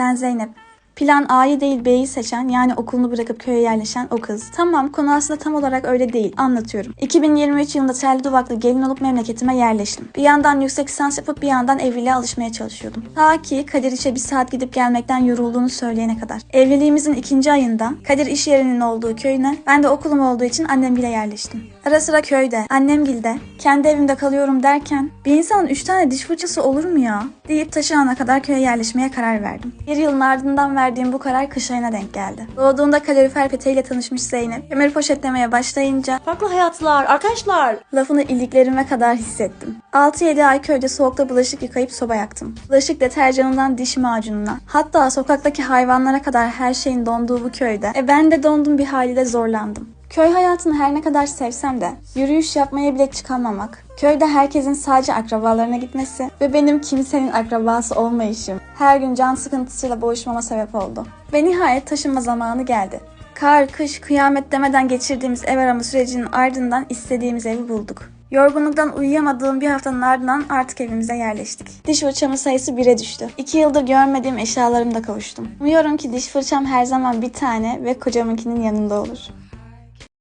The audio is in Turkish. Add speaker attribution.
Speaker 1: Ben Zeynep. Plan A'yı değil B'yi seçen yani okulunu bırakıp köye yerleşen o kız. Tamam konu aslında tam olarak öyle değil anlatıyorum. 2023 yılında telli duvaklı gelin olup memleketime yerleştim. Bir yandan yüksek lisans yapıp bir yandan evliliğe alışmaya çalışıyordum. Ta ki Kadir işe bir saat gidip gelmekten yorulduğunu söyleyene kadar. Evliliğimizin ikinci ayında Kadir iş yerinin olduğu köyüne ben de okulum olduğu için annemgile yerleştim. Ara sıra köyde, annemgilde, kendi evimde kalıyorum derken bir insanın üç tane diş fırçası olur mu ya? deyip taşı ana kadar köye yerleşmeye karar verdim. Bir yılın ardından verdiğim bu karar kış ayına denk geldi. Doğduğunda kalorifer peteğiyle tanışmış Zeynep, kömür poşetlemeye başlayınca
Speaker 2: Farklı hayatlar, arkadaşlar.
Speaker 1: lafını iliklerime kadar hissettim. 6-7 ay köyde soğukta bulaşık yıkayıp soba yaktım. Bulaşık deterjanından diş macununa, hatta sokaktaki hayvanlara kadar her şeyin donduğu bu köyde. E ben de dondum bir haliyle zorlandım. Köy hayatını her ne kadar sevsem de yürüyüş yapmaya bile çıkamamak, köyde herkesin sadece akrabalarına gitmesi ve benim kimsenin akrabası olmayışım her gün can sıkıntısıyla boğuşmama sebep oldu. Ve nihayet taşınma zamanı geldi. Kar, kış, kıyamet demeden geçirdiğimiz ev arama sürecinin ardından istediğimiz evi bulduk. Yorgunluktan uyuyamadığım bir haftanın ardından artık evimize yerleştik. Diş fırçamın sayısı 1'e düştü. 2 yıldır görmediğim eşyalarımla kavuştum. Umuyorum ki diş fırçam her zaman bir tane ve kocamınkinin yanında olur.